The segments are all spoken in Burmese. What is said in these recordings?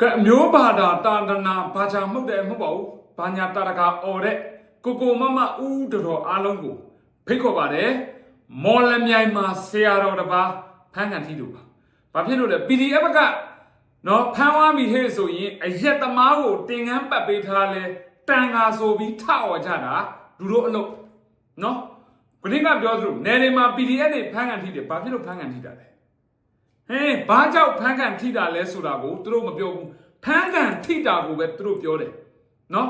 ကဲအမျိုးဘာသာတာဒနာဘာချာမှုတ်တယ်မဟုတ်ပါဘူးဘာညာတာရကအော်တဲ့ကိုကိုမမဦးတော်တော်အားလုံးကိုဖိတ်ခေါ်ပါတယ်မော်လမြိုင်မှာဆရာတော်တစ်ပါးဖမ်းခံထိလို့ပါဘာဖြစ်လို့လဲ PDF ကနော်ဖမ်းသွားပြီဟဲ့ဆိုရင်အရက်သမားကိုတင်ငန်းပတ်ပေးထားလဲတန်ဃာဆိုပြီးထအော်ကြတာလူတို့အလုပ်နော်ခဏကပြောသလိုနယ်တွေမှာ PDF တွေဖမ်းခံထိတယ်ဘာဖြစ်လို့ဖမ်းခံထိတာလဲ ဟင်းဘာကြောင့်ဖမ်းကန်ထိတာလဲဆိုတာကိုသူတို့မပြောဘူးဖမ်းကန်ထိတာကိုပဲသူတို့ပြောတယ်နော်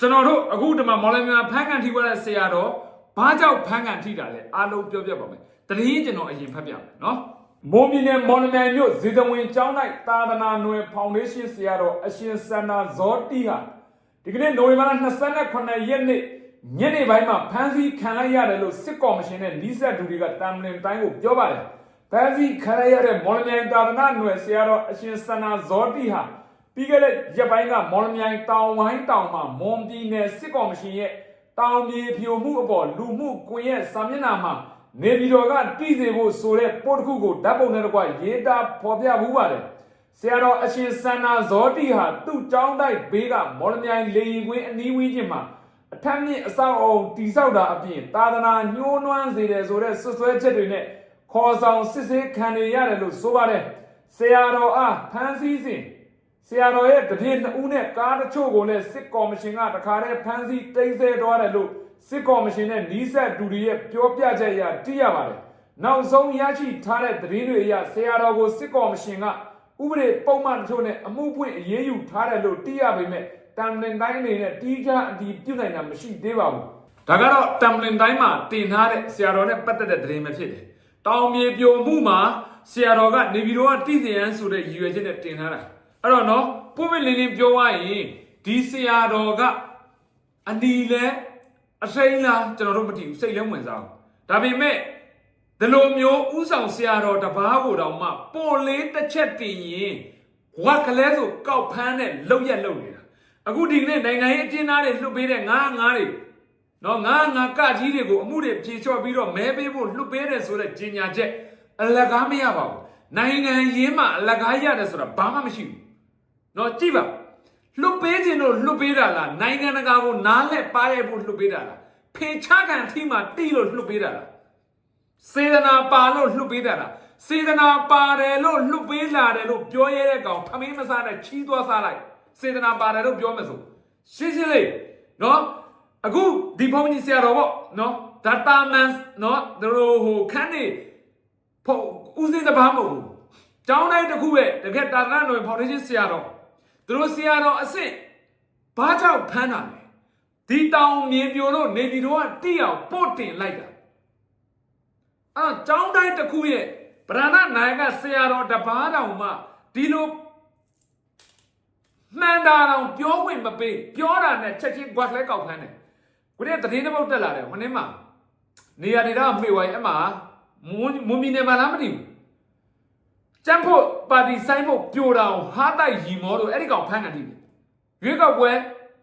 ကျွန်တော်တို့အခုဒီမှာမော်လမြိုင်ဖမ်းကန်ထိသွားတဲ့ဆရာတော်ဘာကြောင့်ဖမ်းကန်ထိတာလဲအားလုံးပြောပြပါမယ်တတိယကျွန်တော်အရင်ဖတ်ပြမယ်နော်မိုးမြနယ်မော်လမြိုင်မြို့ဇေတဝင်ကျောင်း၌သာသနာ့နွယ်ဖောင်ဒေးရှင်းဆရာတော်အရှင်စန္ဒာဇောတိဟာဒီကနေ့နိုဝင်ဘာလ28ရက်နေ့ညနေပိုင်းမှာဖမ်းဆီးခံလိုက်ရတယ်လို့စစ်ကော်မရှင်နဲ့နီးစပ်သူတွေကတမ်လင်တိုင်းကိုပြောပါတယ် ဖန်စီခရရတဲ့မော်လမြိုင်တာသနာ့ຫນွယ်ဆရာတော်အရှင်စန္နာဇောတိဟာပြီးခဲ့တဲ့ရက်ပိုင်းကမော်လမြိုင်တောင်ဝိုင်းတောင်မှာမွန်ပြည်နယ်စစ်ကော်မရှင်ရဲ့တောင်မြေဖြိုမှုအပေါ်လူမှုကွန်ရက်စာမျက်နှာမှာနေပြည်တော်ကတည်စေဖို့ဆိုတဲ့ပို့တစ်ခုကိုဓာတ်ပုံနဲ့တကွရေးသားဖော်ပြမှုပါတယ်ဆရာတော်အရှင်စန္နာဇောတိဟာသူ့ကျောင်းတိုက်ဘေးကမော်လမြိုင်လေရင်ကွင်းအနီးဝန်းကျင်မှာအထက်မြင့်အဆောက်အအုံတိဆောက်တာအပြင်သာသနာညှိုးနွမ်းစေတယ်ဆိုတဲ့ဆွဆွဲချက်တွေနဲ့ ခေါ်ဆောင်စစ်ဆေးခံနေရတယ်လို့ဆိုပါတယ်ဆရာတော်အားဖမ်းဆီးစဉ်ဆရာတော်ရဲ့တပည့်နှစ်ဦးနဲ့ကားတချို့ကိုလည်းစစ်ကော်မရှင်ကတခါတည်းဖမ်းဆီးတိတ်ဆဲသွားတယ်လို့စစ်ကော်မရှင်နဲ့နီးစပ်သူတွေရဲ့ပြောပြချက်အရသိရပါတယ်နောက်ဆုံးရရှိထားတဲ့သတင်းတွေအရဆရာတော်ကိုစစ်ကော်မရှင်ကဥပဒေပုံမှန်တချို့နဲ့အမှုဖွင့်အရေးယူထားတယ်လို့သိရပေမဲ့တမ်လင်တိုင်းအနေနဲ့တီးခြားအတည်ပြုနိုင်တာမရှိသေးပါဘူးဒါကတော့တမ်လင်တိုင်းမှာတင်ထားတဲ့ဆရာတော်နဲ့ပတ်သက်တဲ့သတင်းပဲဖြစ်တယ် တောင်မြေပြိုမှုမှာဆရာတော်ကနေပြည်တော်ကတည်စရန်ဆိုတဲ့ရည်ရွယ်ချက်နဲ့တင်ထားတာအဲ့တော့နော်ပုံမလင်းလင်းပြောရရင်ဒီဆရာတော်ကအနီလဲအစိမ်းလားကျွန်တော်တို့မသိဘူးစိတ်လည်းဝင်စားဘူးဒါပေမဲ့ဒီလိုမျိုးဥဆောင်ဆရာတော်တပားကိုတောင်မှပေါ်လေးတစ်ချက်တင်ရင်ဝက်ကလေးဆိုကောက်ဖမ်းတဲ့လောက်ရက်လောက်နေတာအခုဒီကနေ့နိုင်ငံရေးအကျဉ်းသားတွေလွတ်ပေးတဲ့ငါးငါးတွေ နော်ငါငါကကြီးတွေကိုအမှုတွေဖြေချော့ပြီးတော့မဲပေးဖို့လွတ်ပေးတယ်ဆိုတဲ့ကြီးညာချက်အလကားမရပါဘူးနိုင်ငံရင်းမှာအလကားရတယ်ဆိုတာဘာမှမရှိဘူးနော်ကြည့်ပါလွတ်ပေးခြင်းတို့လွတ်ပေးတာလားနိုင်ငံတကာကိုနားလက်ပါရဖို့လွတ်ပေးတာလားဖေချခံအထိမှတိလို့လွတ်ပေးတာလားစေတနာပါလို့လွတ်ပေးတာလားစေတနာပါတယ်လို့လွတ်ပေးလာတယ်လို့ပြောရတဲ့ကောင်ထမင်းမစားနဲ့ချီးသွားစားလိုက်စေတနာပါတယ်လို့ပြောမယ်ဆိုရှင်းရှင်းလေးနော် အခုဒီဘုန်းကြီးဆရာတော်ပေါ့နော်ဒါတာမန်နော်သူတို့ဟိုခန်းနေဖို့ဦးစင်းတပားမဟုတ်ဘူးကျောင်းတိုင်းတစ်ခုရဲ့တကယ်တာရန်တော်ဖောင်ဒေးရှင်းဆရာတော်သူတို့ဆရာတော်အစ်စ်ဘာကြောင့်ဖမ်းတာလဲဒီတောင်မြေပြိုလို့နေပြည်တော်ကတိအောင်ပို့တင်လိုက်တာအဲတော့ကျောင်းတိုင်းတစ်ခုရဲ့ဗရဏနိုင်ကဆရာတော်တပားတော်မှဒီလိုမှန်တာတော့ပြောခွင့်မပေးပြောတာနဲ့ချက်ချင်း guard လဲကောက်ဖမ်းတယ် ကိုတဲ့တည်င်းတစ်ပုတ်တက်လာတယ်ဟိုနေ့မှာနေရာဒေတာမှေဝိုင်းအမှမွန်မွန်မီနေမှာလားမသိဘူးကျန်းဖို့ပါတီဆိုင်ဖို့ပြိုတာအောင်ဟားတိုက်ရီမောတို့အဲ့ဒီကောင်ဖမ်းတယ်ဒီရွေးကောက်ပွဲ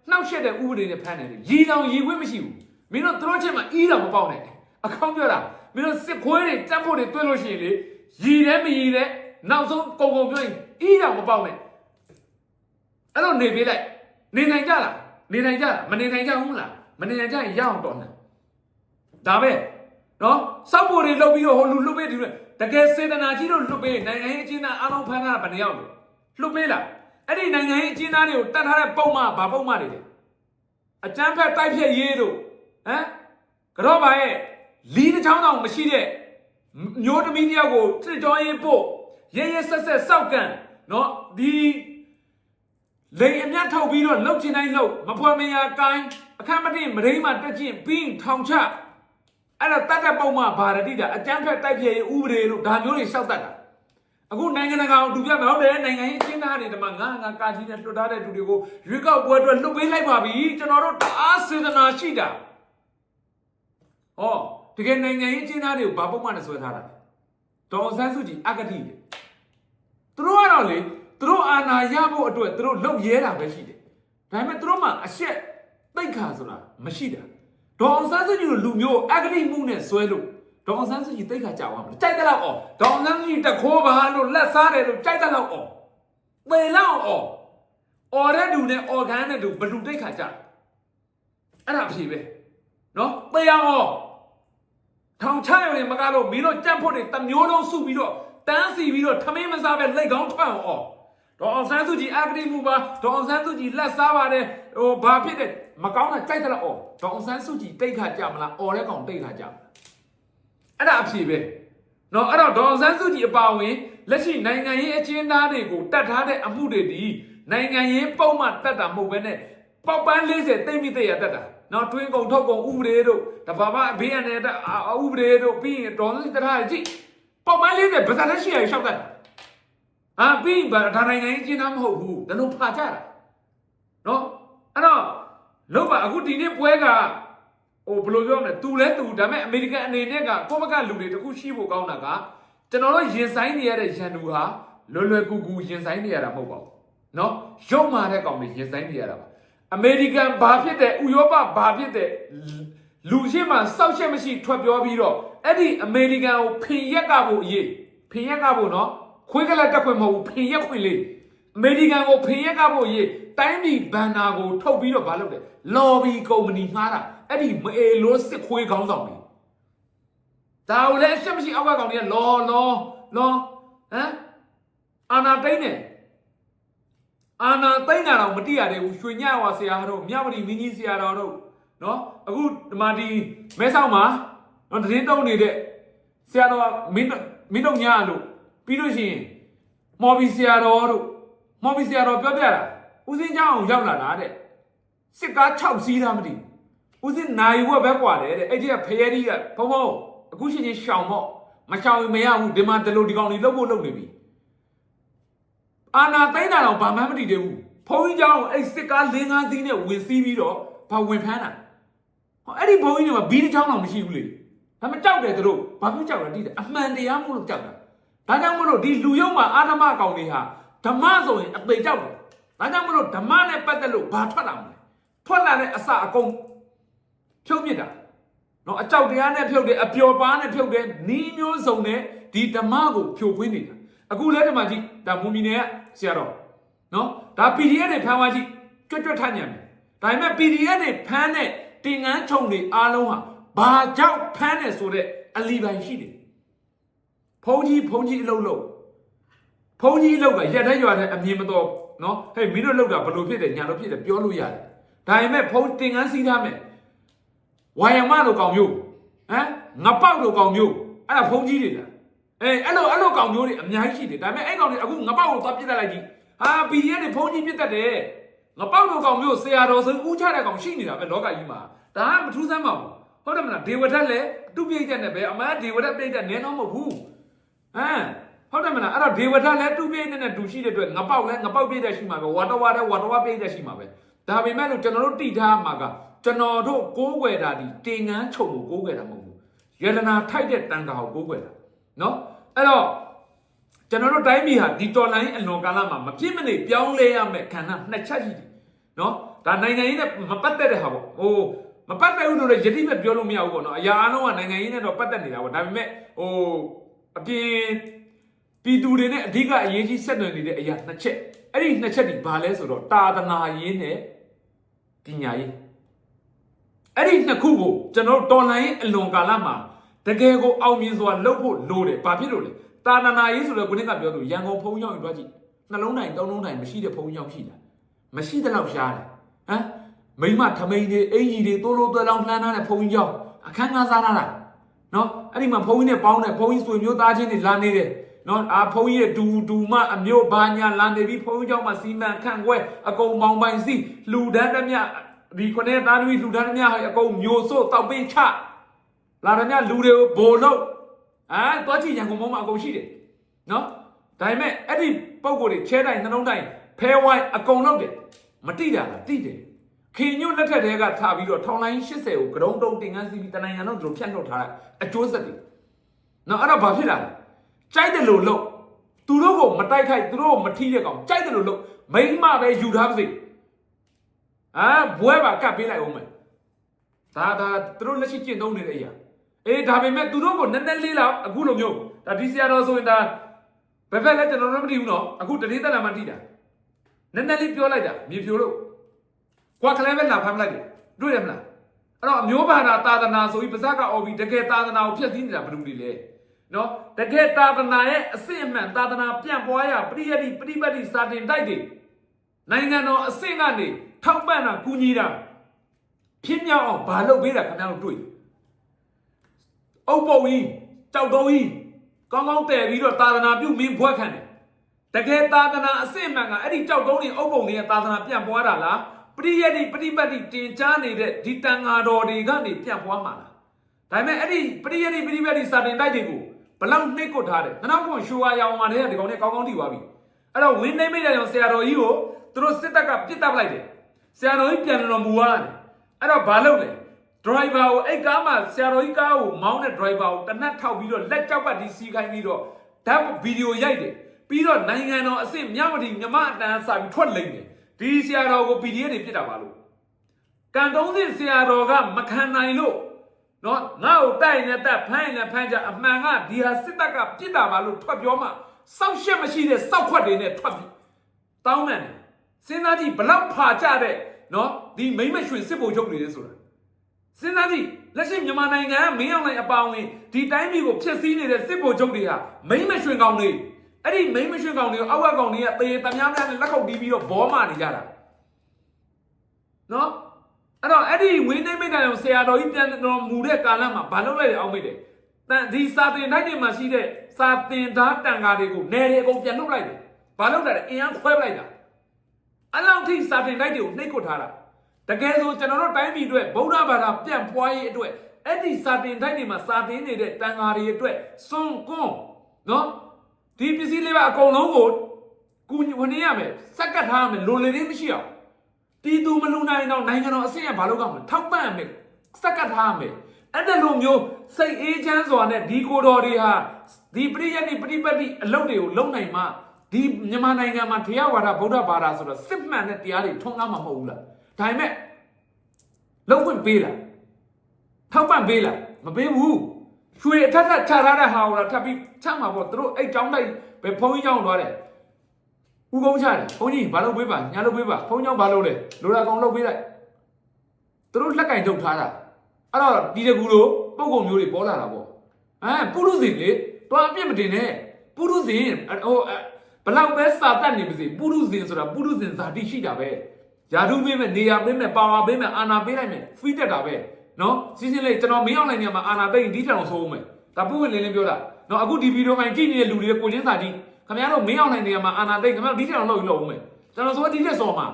နှောက်ရှက်တဲ့ဥပဒေနဲ့ဖမ်းတယ်ရီတောင်ရီခွင့်မရှိဘူးမင်းတို့သူတို့ချက်မှာအီးတောင်မပေါက်နဲ့အကောင်းပြောတာမင်းတို့စစ်ခွေးတွေကျန်းဖို့တွေတွေ့လို့ရှိရင်လေရီတယ်မရီတယ်နောက်ဆုံးကုံကုံပြောရင်အီးတောင်မပေါက်နဲ့အဲ့တော့နေပေးလိုက်နေနိုင်ကြလားနေနိုင်ကြလားမနေနိုင်ကြဘူးလား မနေနိုင်ကြရင်ရအောင်တော်နေဒါပဲနော်စောက်ဖို့တွေလုပ်ပြီးတော့ဟိုလူလွတ်ပေးတယ်တကယ်စေတနာကြီးတို့လွတ်ပေးနိုင်ငံရေးအကျဉ်းသားအားလုံးဖမ်းထားတာဘယ်နှယောက်လဲလွတ်ပေးလားအဲ့ဒီနိုင်ငံရေးအကျဉ်းသားတွေကိုတတ်ထားတဲ့ပုံမှန်ဘာပုံမှန်တွေလဲအကျန်းဖက်တိုက်ဖြတ်ရေးတို့ဟမ်ကတော့ပါရဲ့လီးတစ်ချောင်းတောင်မရှိတဲ့မျိုးသမီးတယောက်ကိုစစ်ကြောရေးပို့ရဲရဲဆက်ဆက်စောက်ကန်နော်ဒီ လိန်အမျက်ထုတ်ပြီးတော့လှုပ်ချင်တိုင်းလှုပ်မဖွယ်မရာကိုင်းအခက်မတင်မရင်းမှတက်ချင်းပြီးထောင်ချအဲ့တော့တတ်တဲ့ပုံမှဘာရတိတာအကျန်းဖက်တိုက်ပြရေးဥပဒေလို့ဒါမျိုးတွေရှောက်တတ်တာအခုနိုင်ငံတကာကိုတူပြမယ်ဟုတ်တယ်နိုင်ငံရေးအကျဉ်းသားတွေဒီမှာငါငါကာကြီးနဲ့လွတ်ထားတဲ့သူတွေကိုရွေးကောက်ပွဲအတွက်လွတ်ပေးလိုက်ပါပြီကျွန်တော်တို့တအားစေတနာရှိတာဟောတကယ်နိုင်ငံရေးအကျဉ်းသားတွေကိုဘာပုံမှန်နဲ့ဆွဲထားတာလဲဒေါ်ဆန်းစုကြည်အဂတိလေသူတို့ကတော့လေ သူတို့အာဏာရဖို့အတွက်သူတို့လုံရဲတာပဲရှိတယ်ဒါပေမဲ့သူတို့မှအရှက်တိတ်ခါဆိုတာမရှိတာဒေါအောင်ဆန်းစုကြည်လိုလူမျိုးအဂတိမှုနဲ့ဆွဲလို့ဒေါအောင်ဆန်းစုကြည်တိတ်ခါကြောက်အောင်ကြိုက်တယ်လောက်အော်ဒေါအောင်ဆန်းစုကြည်တခိုးပါလို့လက်စားတယ်လို့ကြိုက်တယ်လောက်အော်ပေလောက်အော်အော်တဲ့လူနဲ့အော်ခန်းတဲ့လူဘယ်လူတိတ်ခါကြအဲ့ဒါအဖြေပဲနော်တရားဟောထောင်ချရုံနဲ့မကားလို့မင်းတို့ကြက်ဖို့တွေတမျိုးလုံးစုပြီးတော့တန်းစီပြီးတော့ထမင်းမစားပဲလက်ကောင်းထွက်အောင်အော် ဒေါအောင်ဆန်းစုကြည်အဂတိမှုပါဒေါအောင်ဆန်းစုကြည်လက်စားပါတယ်ဟိုဘာဖြစ်တဲ့မကောင်းတာကြိုက်တယ်လားအော်ဒေါအောင်ဆန်းစုကြည်တိတ်ခါကြမလားအော်တဲ့ကောင်တိတ်ခါကြမလားအဲ့ဒါအဖြေပဲနော်အဲ့တော့ဒေါအောင်ဆန်းစုကြည်အပါဝင်လက်ရှိနိုင်ငံရေးအကျဉ်းသားတွေကိုတတ်ထားတဲ့အမှုတွေဒီနိုင်ငံရေးပုံမှန်တတ်တာမဟုတ်ဘဲနဲ့ပေါက်ပန်း40တိတ်မိတိတ်ရတတ်တာနော်တွင်းကုံထုတ်ကုံဥပဒေတို့တဘာဘာဘေးရနေတဲ့ဥပဒေတို့ပြီးရင်ဒေါ်စုတထားကြည့်ပေါက်ပန်း40ဗဇာလက်ရှိရရှောက်တတ်တာ ဟာပြီးဘာဒါနိုင်ငံရေးကျင်းသားမဟုတ်ဘူးဒါလုံးဖာကြတာနော်အဲ့တော့လို့ပါအခုဒီနေ့ပွဲကဟိုဘယ်လိုပြောမလဲသူလဲသူဒါပေမဲ့အမေရိကန်အနေနဲ့ကကိုမကလူတွေတခုရှိဖို့ကောင်းတာကကျွန်တော်တို့ရင်ဆိုင်နေရတဲ့ရန်သူဟာလွယ်လွယ်ကူကူရင်ဆိုင်နေရတာမဟုတ်ပါဘူးနော်ရုံမာတဲ့ကောင်တွေရင်ဆိုင်နေရတာပါအမေရိကန်ဘာဖြစ်တဲ့ဥရောပဘာဖြစ်တဲ့လူရှိမှစောက်ချက်မရှိထွက်ပြောပြီးတော့အဲ့ဒီအမေရိကန်ကိုဖင်ရက်ကဖို့အရေးဖင်ရက်ကဖို့နော် ခွေးကလေးတက်ခွင့်မဟုတ်ဘူးဖင်ရက်ခွင့်လေးအမေရိကန်ကိုဖင်ရက်ကဖို့အရေးတိုင်းပြည်ဘန်နာကိုထုတ်ပြီးတော့ဘာလုပ်လဲလော်ဘီကုမ္ပဏီငှားတာအဲ့ဒီမအေလို့စစ်ခွေးခေါင်းဆောင်တွေဒါကိုလည်းအရှက်မရှိအောက်ကကောင်တွေကလော်လော်လော်ဟမ်အာနာသိမ့်နေအာနာသိမ့်တာတော့မတိရသေးဘူးရွှေညဝါဆရာတို့မြဝတီမင်းကြီးဆရာတော်တို့နော်အခုဒီမှာဒီမဲဆောက်မှာနော်တရင်တုံးနေတဲ့ဆရာတော်ကမင်းတို့မင်းတို့ညာလို့ ပြီးလို့ရှိရင်မော်ဘီဆရာတော်တို့မော်ဘီဆရာတော်ပြောပြတာဦးစင်းချောင်းအောင်ရောက်လာတာတဲ့စစ်ကား6စီးတာမသိဘူးဦးစင်းနိုင်ဝက်ပဲกว่าတယ်တဲ့အဲ့ဒီကဖရဲကြီးကဘုံဘုံ အခုရှင်ချင်းရှောင်တော့မရှောင်ရင်မရဘူးဒီမှာဒီလိုဒီကောင်တွေလှုပ်ဖို့လှုပ်နေပြီအာနာသိန်းတာတော့ဘာမှမတည်သေးဘူးဘုန်းကြီးเจ้าအဲ့စစ်ကားလင်းကားစီးနဲ့ဝင်စီးပြီးတော့ဘာဝင်ဖမ်းတာဟောအဲ့ဒီဘုန်းကြီးတွေမှာဘီးတစ်ချောင်းတော့မရှိဘူးလေဒါမှကြောက်တယ်သူတို့ဘာဖြစ်ကြောက်လဲတိတယ်အမှန်တရားမို့လို့ကြောက်တာ ဒါကြောင့်မလို့ဒီလူယုံမှာအာဓမ္မကောင်တွေဟာဓမ္မဆိုရင်အသေးကြောက်တယ်ဒါကြောင့်မလို့ဓမ္မနဲ့ပတ်သက်လို့ဘာထွက်လာမလဲထွက်လာတဲ့အစအကုန်ဖြုတ်ပြစ်တာနော်အကြောက်တရားနဲ့ဖြုတ်တယ်အပျော်ပါးနဲ့ဖြုတ်တယ်နီးမျိုးစုံနဲ့ဒီဓမ္မကိုဖြိုခွင်းနေတာအခုလဲဓမ္မကြီးဒါမူမီနေကဆရာတော်နော်ဒါ PDF တွေဖမ်းသွားကြည့်ကြွတ်ကြွတ်ထညံတယ်ဒါပေမဲ့ PDF တွေဖမ်းတဲ့တင်ငန်းခြုံတွေအားလုံးဟာဘာကြောင့်ဖမ်းတယ်ဆိုတဲ့အလီပိုင်ရှိတယ် ဖုံးကြီးဖုံးကြီးအလုပ်လုပ်ဖုံးကြီးအလုပ်ကရက်တဲ့ရွာတဲ့အမြင်မတော်နော်ဟဲ့မင်းတို့လုပ်တာဘယ်လိုဖြစ်တယ်ညာလိုဖြစ်တယ်ပြောလို့ရတယ်ဒါပေမဲ့ဖုံးတင်ငန်းစီးထားမယ်ဝါယမလိုကောင်မျိုးဟမ်ငပောက်လိုကောင်မျိုးအဲ့ဒါဖုံးကြီးတွေလားအဲအဲ့လိုအဲ့လိုကောင်မျိုးတွေအများကြီးရှိတယ်ဒါပေမဲ့အဲ့ကောင်တွေအခုငပောက်ကိုသွားပြစ်တတ်လိုက်ကြီးဟာပီရဲတွေဖုံးကြီးပြစ်တတ်တယ်ငပောက်လိုကောင်မျိုးဆရာတော်ဆိုဦးချတဲ့ကောင်ရှိနေတာပဲလောကကြီးမှာဒါကမထူးဆန်းပါဘူးဟုတ်တယ်မလားဒေဝဒတ်လည်းသူ့ပြိတ်တဲ့နဲ့ပဲအမှန်ဒေဝဒတ်ပြိတ်တဲ့နင်းတော့မဟုတ်ဘူး ဟမ်ဟုတ်တယ်မလားအဲ့တော့ဒေဝတာလည်းသူ့ပြည့်နဲ့တူရှိတဲ့အတွက်ငပောက်လည်းငပောက်ပြည့်တဲ့ရှိမှာပဲဝါတဝါတဲ့ဝါတဝါပြည့်တဲ့ရှိမှာပဲဒါပေမဲ့လို့ကျွန်တော်တို့တိထားမှာကကျွန်တော်တို့ကိုးကွယ်တာဒီတင်ငန်းချုပ်ကိုကိုးကွယ်တာမဟုတ်ဘူးယတနာထိုက်တဲ့တန်ခါကိုကိုးကွယ်တာနော်အဲ့တော့ကျွန်တော်တို့တိုင်းပြည်ဟာဒီတော်လိုင်းအလွန်ကာလမှာမပြစ်မနေပြောင်းလဲရမယ့်ခန္ဓာနှစ်ချက်ရှိတယ်နော်ဒါနိုင်ငံရေးနဲ့မပတ်သက်တဲ့ဟာပေါ့ဟိုမပတ်သက်ဘူးလို့လည်းယတိပဲပြောလို့မရဘူးပေါ့နော်အရာအလုံးကနိုင်ငံရေးနဲ့တော့ပတ်သက်နေတာပေါ့ဒါပေမဲ့ဟို အပြင်ပြည်သူတွေနဲ့အဓိကအရေးကြီးဆက်နွယ်နေတဲ့အရာနှစ်ချက်အဲ့ဒီနှစ်ချက်ဒီဘာလဲဆိုတော့တာသနာရေးနဲ့ပညာရေးအဲ့ဒီနှစ်ခုကိုကျွန်တော်တို့တော်လိုင်းအလွန်ကာလမှာတကယ်ကိုအောင်မြင်စွာလုပ်ဖို့လိုတယ်။ဘာဖြစ်လို့လဲ။တာနာနာရေးဆိုတော့ကိုနစ်ကပြောသူရန်ကုန်ဖုံးရောက်ရင်တွားကြည့်။နှလုံးတိုင်းသုံးလုံးတိုင်းမရှိတဲ့ဖုံးရောက်ရှိလား။မရှိတဲ့လောက်ရှားတယ်။ဟမ်မိမထမိန်တွေအင်ကြီးတွေတိုးလို့တွဲလောင်းလှမ်းထားတဲ့ဖုံးရောက်အခန်းကားစားထားတာ။နော် အဲ့ဒီမှာဖုံးကြီးနဲ့ပေါင်းတဲ့ဖုံးကြီးဆွေမျိုးသားချင်းတွေလာနေတယ်။နော်အာဖုံးကြီးရဲ့ဒူဒူမအမျိုးဘာညာလာနေပြီးဖုံးကြီးကြောင့်မှစီမံခန့်ခွဲအကုန်မောင်ပိုင်စီလူဒန်းတမြဒီခုနှစ်သားသမီးလူဒန်းတမြဟိုအကုန်မျိုးစို့တောက်ပင်းချလာတမြလူတွေကိုဘိုလ်လို့အာတွားချီရန်ကုန်မုံမှာအကုန်ရှိတယ်နော်ဒါပေမဲ့အဲ့ဒီပုံကိုယ်တွေချဲတိုင်းနှလုံးတိုင်းဖဲဝိုင်းအကုန်လုံးတယ်မတိတာလားတိတယ် ခင်ညွတ်လက်ထက်တဲကထားပြီးတော့ထောင်လိုင်း80ကိုဂရုံးတုံးတင်ငန်းစီပြီးတနင်္ဂနွေလုံးသူတို့ဖြတ်နှုတ်ထားလိုက်အကျိုးဆက်တွေနော်အဲ့တော့ဘာဖြစ်လာလဲကြိုက်တယ်လို့လို့သူတို့ကိုမတိုက်ခိုက်သူတို့ကိုမထိတဲ့ကောင်ကြိုက်တယ်လို့လို့မိမပဲယူထားပါစေအာဘွဲပါကတ်ပေးလိုက်အောင်မယ်ဒါဒါသူတို့လက်ရှိကျင့်သုံးနေတဲ့အရာအေးဒါပေမဲ့သူတို့ကိုနည်းနည်းလေးလောက်အခုလိုမျိုးဒါဒီဆရာတော်ဆိုရင်ဒါဘယ်ဖက်လဲကျွန်တော်တို့မသိဘူးနော်အခုတတိသက်လာမှထိတာနည်းနည်းလေးပြောလိုက်တာမြေဖြိုလို့ ကွာကလေးပဲလာဖမ်းလိုက်တယ်တွေ့တယ်မလားအဲ့တော့အမျိုးဘာသာသာသနာဆိုပြီးပါဇက်ကအော်ပြီးတကယ်သာသနာကိုဖျက်ဆီးနေတာဘယ်လိုတွေလဲနော်တကယ်သာသနာရဲ့အစစ်အမှန်သာသနာပြန့်ပွားရပရိယတိပရိပတ်တိစာတင်တိုက်တွေနိုင်ငံတော်အဆင့်ကနေထောက်ပံ့တာကူညီတာဖြစ်မြောက်အောင်ဘာလုပ်ပေးတာခင်ဗျားတို့တွေ့အုပ်ပုတ်ကြီးကြောက်တော်ကြီးကောင်းကောင်းတည်ပြီးတော့သာသနာပြုမင်းဘွက်ခံတယ်တကယ်သာသနာအစစ်အမှန်ကအဲ့ဒီကြောက်တုံးတွေအုပ်ပုံတွေကသာသနာပြန့်ပွားတာလား ပရိယတ်တိပရိပတ်တိတင်ကြားနေတဲ့ဒီတန်ဃာတော်တွေကနေပြန့်ပွားမှာလားဒါပေမဲ့အဲ့ဒီပရိယတ်တိပရိပတ်တိစာတင်တိုက်တွေကိုဘလောက်နှိတ်ကွထားတယ်နောက်ကွန်ရှူဝါရောင်မာတဲ့ဒီကောင်နဲ့ကောင်းကောင်းတည်သွားပြီအဲ့တော့ဝင်းနေမိတ်တဲ့ကြောင့်ဆရာတော်ကြီးကိုသူတို့စစ်တပ်ကပြစ်တက်လိုက်တယ်ဆရာတော်ကြီးပြန်တော်မူသွားတယ်အဲ့တော့ဘာလုပ်လဲဒရိုင်ဘာကိုအဲ့ကားမှာဆရာတော်ကြီးကားကိုမောင်းတဲ့ဒရိုင်ဘာကိုတနတ်ထောက်ပြီးတော့လက်ကြောက်ပတ်ဒီစီးခိုင်းပြီးတော့ဓာတ်ဗီဒီယိုရိုက်တယ်ပြီးတော့နိုင်ငံတော်အစ်စ်မြမတီမြမအတန်းစာပြီးထွက်လိမ့်တယ် ဒီဆရာတော်ကို PDF တွေပြစ်တာပါလို့ကံတုံးစစ်ဆရာတော်ကမခံနိုင်လို့နော်ငါ့ကိုတိုက်နေတက်ဖမ်းနေဖမ်းကြအမှန်ကဒီဟာစစ်တပ်ကပြစ်တာပါလို့ထွက်ပြောမှစောက်ရှက်မရှိတဲ့စောက်ခွက်တွေနဲ့ထွက်ပြီးတောင်းတယ်စဉ်းစားကြည့်ဘလောက်ဖာကြတဲ့နော်ဒီမိမ့်မရွှင်စစ်ဗိုလ်ချုပ်တွေလေဆိုတာစဉ်းစားကြည့်လက်ရှိမြန်မာနိုင်ငံကမင်းအောင်လှိုင်အပေါင်းဝင်ဒီတိုင်းပြည်ကိုဖျက်ဆီးနေတဲ့စစ်ဗိုလ်ချုပ်တွေဟာမိမ့်မရွှင်ကောင်တွေ အဲ့ဒီမိန်းမရှိကောင်တွေအောက်ကကောင်တွေကသေတများများနဲ့လက်ခုပ်တီးပြီးတော့ဘောမာနေကြတာနော်အဲ့တော့အဲ့ဒီဝင်းနေမိတ်တိုင်အောင်ဆရာတော်ကြီးပြန်တော်မူတဲ့ကာလမှာဘာလုပ်လိုက်လဲအောက်မိတ်တယ်တန်ဒီစာတင်ထိုက်တွေမှာရှိတဲ့စာတင်သားတန်ဃာတွေကိုနယ်တွေအကုန်ပြန်လုပ်လိုက်တယ်ဘာလုပ်တာလဲအင်အားခွဲပလိုက်တာအဲ့လောက်ထိစာတင်ထိုက်တွေကိုနှိပ်ကွထားတာတကယ်ဆိုကျွန်တော်တို့တိုင်းပြည်အတွက်ဗုဒ္ဓဘာသာပြန့်ပွားရေးအတွက်အဲ့ဒီစာတင်ထိုက်တွေမှာစာတင်နေတဲ့တန်ဃာတွေအတွက်စွန့်ကွန်းနော် ဒီပစ္စည်းလေးပါအကုန်လုံးကိုကူညီဝင်နေရမယ်စက်ကတ်ထားရမယ်လိုလေလေးမရှိအောင်တီသူမလူနိုင်တော့နိုင်ငံတော်အဆင့်ရဘာလို့ကောင်းမလဲထောက်ပံ့ရမယ်စက်ကတ်ထားရမယ်အဲ့ဒါလိုမျိုးစိတ်အေးချမ်းစွာနဲ့ဒီကိုတော်တွေဟာဒီပရိယတ်ဒီပရိပတ်တိအလုပ်တွေကိုလုပ်နိုင်မှဒီမြန်မာနိုင်ငံမှာတရားဝါဒဗုဒ္ဓဘာသာဆိုတော့စစ်မှန်တဲ့တရားတွေထွန်းကားမှာမဟုတ်ဘူးလားဒါပေမဲ့လုံးခွင့်ပေးလားထောက်ပံ့ပေးလားမပေးဘူး ရွှေအထက်ထက်ချထားတဲ့ဟာကိုတော့ထပ်ပြီးချမှာပေါ့သူတို့အဲ့ကျောင်းတိုက်ပဲဖုန်းကြီးကျောင်းသွားတယ်ဥကုန်းချတယ်ဘုန်းကြီးဘာလုပ်ပေးပါညာလုပ်ပေးပါဖုန်းကျောင်းဘာလုပ်လဲလိုတာကောင်လုပ်ပေးလိုက်သူတို့လက်ကင်ထုတ်ထားတာအဲ့တော့ဒီတကူလိုပုံကုံမျိုးတွေပေါ်လာတာပေါ့အဲပုရုဇဉ်လေတော့အပြစ်မတင်နဲ့ပုရုဇဉ်ဟိုဘလောက်ပဲစာတတ်နေပါစေပုရုဇဉ်ဆိုတာပုရုဇဉ်ဇာတိရှိတာပဲယာဓုပေးမယ်နေရာပေးမယ်ပါဝါပေးမယ်အာနာပေးလိုက်မယ်ဖီးတက်တာပဲ နော်စီးစင်းလေးကျွန်တော်မင်းအောင်နိုင်နေမှာအာနာသိရင်ဒီတောင်ဆိုးအောင်မယ်ဒါပုဝင်းလင်းလင်းပြောတာနော်အခုဒီဗီဒီယိုမှကြည့်နေတဲ့လူတွေကိုချင်းစာကြည့်ခင်ဗျားတို့မင်းအောင်နိုင်နေမှာအာနာသိခင်ဗျားတို့ဒီတောင်လောက်လောက်အောင်မယ်ကျွန်တော်ဆိုဒီလက်စော်မှာ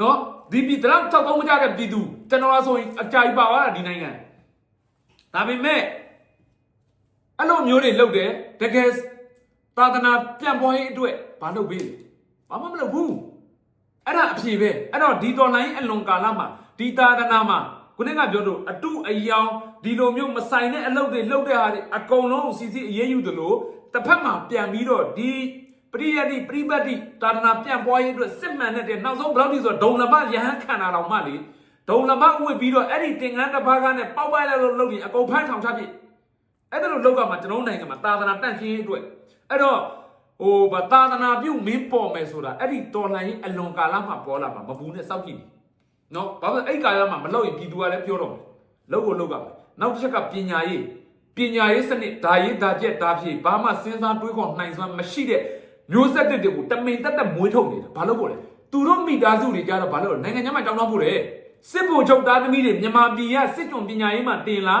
နော်ဒီပြည်တော့တောက်တော့မကြတဲ့ပြည်သူကျွန်တော်ဆိုရင်အကြိုက်ပါသွားတာဒီနိုင်ငံဒါပေမဲ့အဲ့လိုမျိုးတွေလုပ်တယ်တကယ်သာသနာပြန့်ပွားရေးအတွက်ဘာလုပ်ပေးလဲဘာမှမလုပ်ဘူးအဲ့ဒါအဖြေပဲအဲ့တော့ဒီတော်လိုင်းအလွန်ကာလမှာဒီသာသနာမှာ ခုနကပြောလို့အတုအယောင်ဒီလိုမျိုးမဆိုင်တဲ့အလုပ်တွေလုပ်တဲ့ဟာတွေအကုန်လုံးစီစီအေးအေးယူတယ်လို့တစ်ဖက်မှာပြန်ပြီးတော့ဒီပရိယတ်တိပရိပတ်တိသာသနာပြန်ပွားရေးအတွက်စစ်မှန်တဲ့နောက်ဆုံးဘယ်လောက်ထိဆိုတော့ဒုံလမယဟန်ခန္ဓာတော်မှလေဒုံလမဝစ်ပြီးတော့အဲ့ဒီတင်ငန်းတစ်ပါးကနဲ့ပေါက်ပိုက်လိုက်လို့လုပ်ရင်အကုန်ဖမ်းထောင်ချပြစ်အဲ့ဒါလိုလောက်ကမှာကျွန်တော်တို့နိုင်ငံမှာသာသနာတန့်ရှင်းရေးအတွက်အဲ့တော့ဟိုဗသာသနာပြုမင်းပေါ်မယ်ဆိုတာအဲ့ဒီတော်လှန်ရေးအလွန်ကာလမှာပေါ်လာမှာမဘူးနဲ့စောက်ကြည့်ပြီ နော်ဘာလို့အဲ့ကာလမှာမလောက်ရင်ပြည်သူကလည်းပြောတော့မယ်လောက်ကိုလောက်ကမယ်နောက်တစ်ချက်ကပညာရေးပညာရေးစနစ်ဒါရေးဒါကျက်ဒါဖြည့်ဘာမှစဉ်းစားတွေးခေါ်နိုင်စွမ်းမရှိတဲ့မျိုးဆက်တစ်တွေကိုတမင်တက်တက်မွေးထုတ်နေတာဘာလို့ကိုလဲသူတို့မိသားစုတွေကြတော့ဘာလို့လဲနိုင်ငံခြားမှာတောင်းတဖို့လေစစ်ဗိုလ်ချုပ်သားသမီးတွေမြန်မာပြည်ကစစ်ကြုံပညာရေးမှာတင်လာ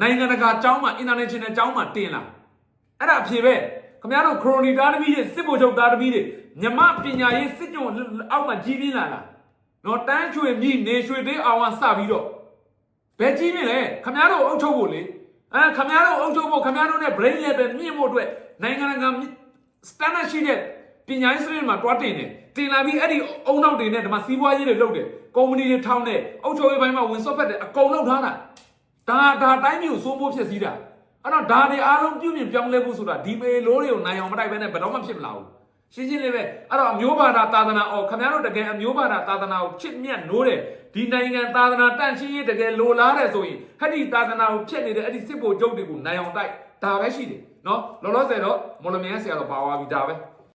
နိုင်ငံတကာကျောင်းမှာ international ကျောင်းမှာတင်လာအဲ့ဒါအဖြေပဲခမရတို့ခရိုနီသားသမီးတွေစစ်ဗိုလ်ချုပ်သားသမီးတွေမြမပညာရေးစစ်ကြုံအောက်မှာကြီးပြင်းလာလား နော်တန်းချွေမြည်နေရွှေသေးအောင်ကစပြီးတော့ဘယ်ကြီးပြင်းလဲခမရတို့အုပ်ချုပ်ဖို့လေအဲခမရတို့အုပ်ချုပ်ဖို့ခမရတို့နဲ့ brain level မြင့်ဖို့အတွက်နိုင်ငံတကာ standard ရှိတဲ့ပညာရေးစနစ်မှာတွားတင်တယ်တင်လာပြီးအဲ့ဒီအုံနောက်တွေနဲ့ဒီမှာစီးပွားရေးတွေလုပ်တယ်ကုမ္ပဏီတွေထောင်းတယ်အုပ်ချုပ်ရေးပိုင်းမှာဝင်ဆော့ဖက်တယ်အကုန်လုပ်ထားတာဒါဒါတိုင်းမျိုးစိုးမိုးဖြစ်စည်းတာအဲ့တော့ဒါတွေအားလုံးပြုပြင်ပြောင်းလဲဖို့ဆိုတာဒီမေလိုတွေကိုနိုင်အောင်မတိုက်ဘဲနဲ့ဘယ်တော့မှဖြစ်မလာဘူး ရှင်းရှင်းလေးပဲအဲ့တော့အမျိုးဘာသာသာသနာအော်ခင်ဗျားတို့တကယ်အမျိုးဘာသာသာသနာကိုချစ်မြတ်နိုးတယ်ဒီနိုင်ငံသာသနာတန့်ရှင်းရေးတကယ်လိုလားတယ်ဆိုရင်ဟဲ့ဒီသာသနာကိုဖြစ်နေတဲ့အဲ့ဒီစစ်ဘိုလ်ချုပ်တွေကိုနိုင်အောင်တိုက်ဒါပဲရှိတယ်နော်လောလောဆယ်တော့မော်လမြိုင်ဆရာတော်ပါဝါပြီဒါပဲ